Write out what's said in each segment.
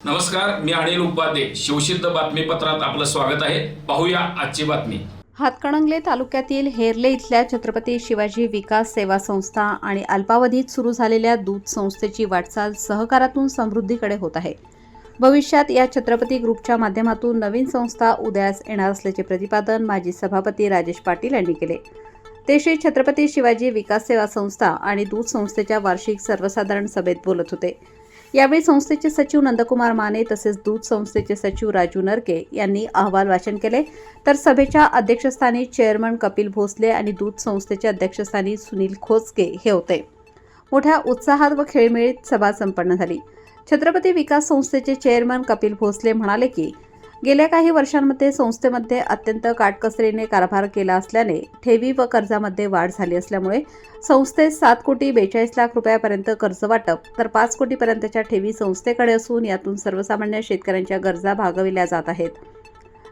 नमस्कार मी अनिल उपाध्ये. शिवसिद्ध बातमीपत्रात आपलं स्वागत आहे. पाहूया आजची बातमी. हातकणंगले तालुक्यातील हेरले इथल्या छत्रपती शिवाजी विकास सेवा संस्था आणि अल्पावधीत सुरू झालेल्या दूध संस्थेची वाटचाल सहकारातून समृद्धीकडे होत आहे. भविष्यात या छत्रपती ग्रुपच्या माध्यमातून नवीन संस्था उदयास येणार असल्याचे प्रतिपादन माजी सभापती राजेश पाटील यांनी केले. ते श्री छत्रपती शिवाजी विकास सेवा संस्था आणि दूध संस्थेच्या वार्षिक सर्वसाधारण सभेत बोलत होते. यावेळी संस्थेचे सचिव नंदकुमार माने तसेच दूध संस्थेचे सचिव राजू नरके यांनी अहवाल वाचन केले. तर सभेच्या अध्यक्षस्थानी चेअरमन कपिल भोसले आणि दूध संस्थेच्या अध्यक्षस्थानी सुनील खोचके हे होते. मोठ्या उत्साहात व खेळमेळीत सभा संपन्न झाली. छत्रपती विकास संस्थेचे चेअरमन कपिल भोसले म्हणाले की गेल्या काही वर्षांमध्ये संस्थेमध्ये अत्यंत काटकसरीने कारभार केला असल्याने ठेवी व कर्जामध्ये वाढ झाली असल्यामुळे संस्थेत सात कोटी बेचाळीस लाख रुपयापर्यंत कर्ज वाटप तर पाच कोटीपर्यंतच्या ठेवी संस्थेकडे असून यातून सर्वसामान्य शेतकऱ्यांच्या गरजा भागविल्या जात आहेत.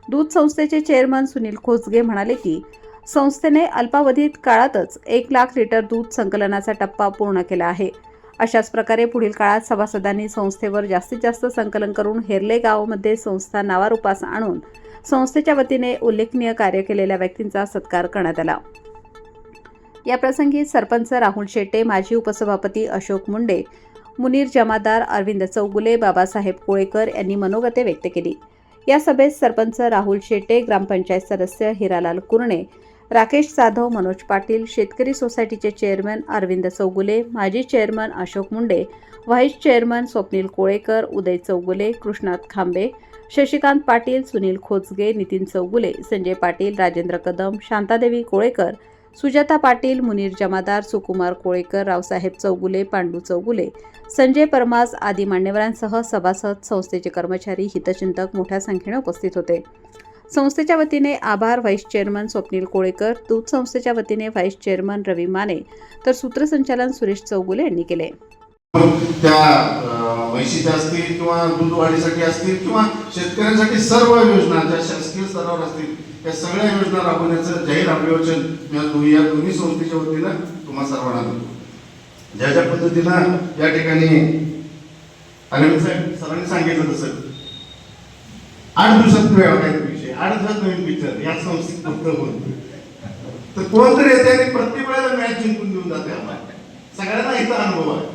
दूध संस्थेचे चेअरमन सुनील खोसगे म्हणाले की संस्थेने अल्पावधीत काळातच एक लाख लिटर दूध संकलनाचा टप्पा पूर्ण केला आहे. अशाच प्रकारे पुढील काळात सभासदांनी संस्थेवर जास्तीत जास्त संकलन करून हेरले गावामध्ये संस्था नावारूपास आणून संस्थेच्या वतीने उल्लेखनीय कार्य केलेल्या व्यक्तींचा सत्कार करण्यात आला. याप्रसंगी सरपंच राहुल शेट्टे माजी उपसभापती अशोक मुंडे मुनीर जमादार अरविंद चौगुले बाबासाहेब कोळेकर यांनी मनोगते व्यक्त केली. या सभेत सरपंच राहुल शेट्टे ग्रामपंचायत सदस्य हिरालाल कुरणे राकेश जाधव मनोज पाटील शेतकरी सोसायटीचे चेअरमन अरविंद चौगुले माजी chairman Ashok Munde vice chairman Swapnil Kolekar Uday Chougule Krishnat Khambe Shashikant Patil Sunil खोचगे Nitin Chougule Sanjay Patil Rajendra Kadam Shanta Devi Kolekar Sujata Patil Munir जमादार सुकुमार कोळेकर रावसाहेब चौगुले पांडू चौगुले संजय परमास आदी मान्यवरांसह सभासद संस्थेचे कर्मचारी हितचिंतक मोठ्या संख्येने उपस्थित होते. संस्थेच्या वतीने आभार व्हाईस चेअरमन स्वप्नील कोळेकर दूध संस्थेच्या वतीने व्हाईस चेअरमन रवी माने तर सूत्रसंचालन सुरेश चौगुले यांनी केले. त्या म्हैशीच्या असतील किंवा दूध वाढीसाठी असतील किंवा शेतकऱ्यांसाठी सर्व योजना ज्या शासकीय स्तरावर असतील त्या सगळ्या योजना राबवण्याचं जाहीर अभिवाचन या दोन्ही संस्थेच्या वतीनं तुम्हा सर्वांना देतो. ज्या ज्या पद्धतीनं या ठिकाणी अनिल साहेब सरांनी सांगितलं तसं. आठ दिवसात वेळ काय विषय आठ नवीन पिक्चर या संस्थेत फक्त होत तर कोणतरी येते आणि प्रत्येक वेळेला मॅच जिंकून देऊन जाते आम्हाला सगळ्यांना इथं अनुभव आहे.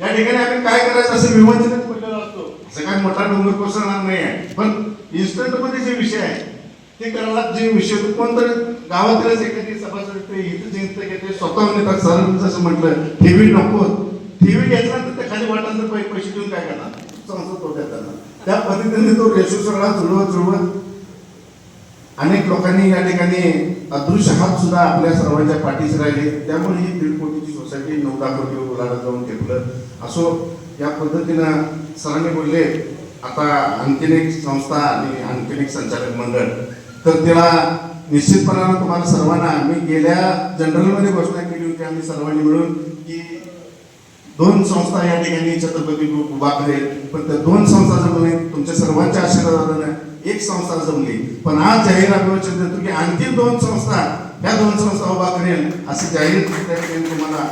या ठिकाणी आपण काय करायचं असं विमोचनच म्हटलेलं असतो. असं काय मोठा डोंगर कोसळणार नाही आहे. पण इन्स्टंटमध्ये जे विषय आहे ते करायला जे विषय कोणतरी गावातीलच एखादी सभासद ते इथं घेते की ते स्वतःहून येतात जसं म्हटलं ठेवी नको. ठेवी घेतला तर खाली वाटांतर पैसे पैसे देऊन काय करणार? संसद तोट्यात त्या पद्धतीने तो रेशू सगळा जुळवत जुळवत अनेक लोकांनी या ठिकाणी अदृश्य हात सुद्धा आपल्या सर्वांच्या पाठीशी राहिले. त्यामुळे ही दीड कोटीची सोसायटी नऊ लाख रुपये उलाढा जाऊन ठेवलं असो या पद्धतीनं सरांनी बोलले आता आणखीन एक संस्था आणि आणखीन एक संचालक मंडळ. तर त्याला निश्चितपणानं तुम्हाला सर्वांना मी गेल्या जनरलमध्ये घोषणा केली होती आम्ही सर्वांनी मिळून की दोन संस्था या ठिकाणी छत्रपती ग्रुप उभा करेल. पण त्या दोन संस्था जमले तुमच्या सर्वांच्या आशीर्वादानं एक संस्था जमली. पण आज जाहीर अभिवचन देतो की आणखी दोन संस्था ह्या दोन संस्था उभा करेल असं जाहीर त्या ठिकाणी तुम्हाला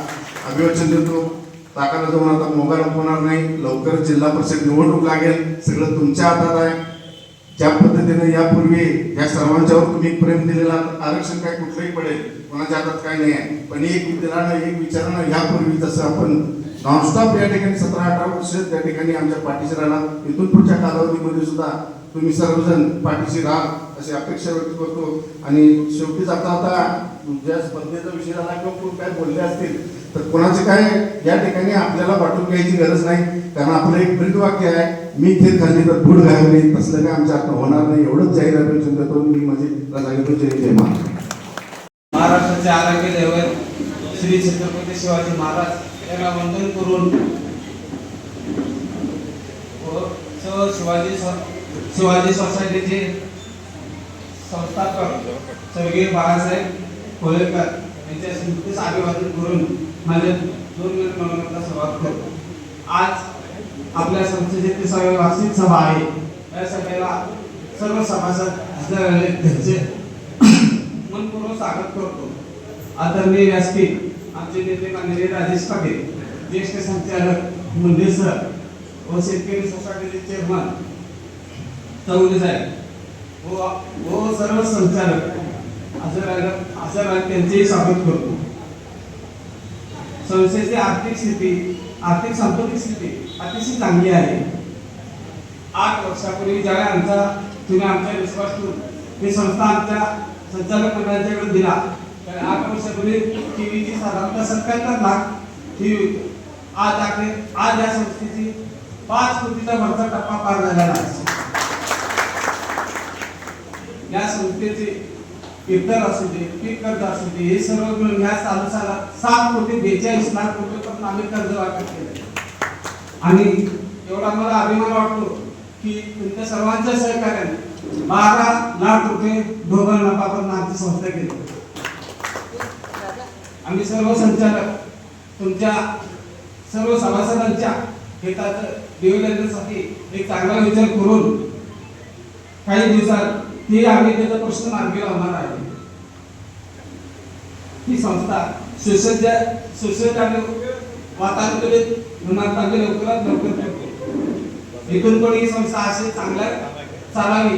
अभिवचन देतो. ताकाला जाऊन आता मोबाईल होणार नाही लवकर जिल्हा परिषद निवडणूक लागेल. सगळं तुमच्या हातात आहे. ज्या पद्धतीने यापूर्वी या सर्वांच्यावर तुम्ही प्रेम दिलेला आरक्षण काय कुठलंही पडेल कोणाच्या हातात काय नाही आहे. पण एक दिलानं एक विचारानं यापूर्वी जसं आपण नॉनस्टॉप या ठिकाणी सतरा अठरा वर्ष त्या ठिकाणी आमच्या पाठीशी इथून पुढच्या कालावधीमध्ये सुद्धा तुम्ही सर्वजण पाठीशी राहा अशी अपेक्षा व्यक्त करतो. आणि शेवटीच आता आता ज्या स्पर्धेचा विषय झाला किंवा कोण काय बोलले असतील तर कोणाचे काय या ठिकाणी आपल्याला वाटून घ्यायची गरज नाही. कारण आपलं एक ब्रीद वाक्य आहे मी थेट खाल्ली तर फूड घालली तसलं काय आमच्या हातनं होणार नाही. एवढंच जाहीर अभिवचन करतो मी माझे सांगितलं जय जय महाराष्ट्राचे आरोग्य दैवत श्री छत्रपती शिवाजी महाराज यांना वंदन करून हो, व शिवाजी शिवाजी सोसायटीचे संस्थापक स्वर्गीय बाळासाहेब कोलेकर यांच्या स्मृतीस अभिवादन करून माझे दोन मिनिट मनोगताला सुरुवात करतो. आज आपल्या संस्थेची तिसावी वार्षिक सभा आहे. या सभेला सर्व सभासद हजर आले त्यांचे मनपूर्वक स्वागत करतो. आदरणीय व्यासपीठ आमचे नेते माननीय राजेश पाटील ज्येष्ठ संचालक मुंडे सर व शेतकरी सोसायटीचे चेअरमन चौधरी साहेब. व व सर्व संचालक. असं असं त्यांचेही स्वागत करतो. संस्थेची आर्थिक स्थिती आर्थिक सांस्कृतिक स्थिती अतिशय चांगली आहे. आठ वर्षापूर्वी ज्यावेळी आमचा तुम्ही आमचा विश्वास ठेवून ही संस्था आमच्या संचालक मंडळाच्याकडे दिला तर आठ वर्षापूर्वी टीव्हीची साधारणतः सत्याहत्तर लाख टीव्ही आज अखेर आज या संस्थेची पाच कोटीचा वरचा टप्पा पार झालेला आहे. या संस्थेचे इतर असू दे पीक कर्ज असू दे हे सर्व मिळून ह्या चालू सात कोटी बेचाळीस लाख रुपये आम्ही कर्ज वाटप केले. आणि एवढा मला अभिमान वाटतो की तुमच्या सर्वांच्या सहकार्याने बारा लाख रुपये ढोबळ नफापर्यंत आमची संस्था केली. आम्ही सर्व संचालक तुमच्या सर्व सभासदांच्या हिताचं निवेदनासाठी एक चांगला विचार करून काही दिवसात ते आम्ही त्याचा प्रश्न मार्गी लावणार आहे. ही संस्था सुसज्ज सुसज्ज आणि वातानुकूलित होणार लवकरात लवकर एकूण इथून पण ही संस्था अशी चांगल्या चालावी.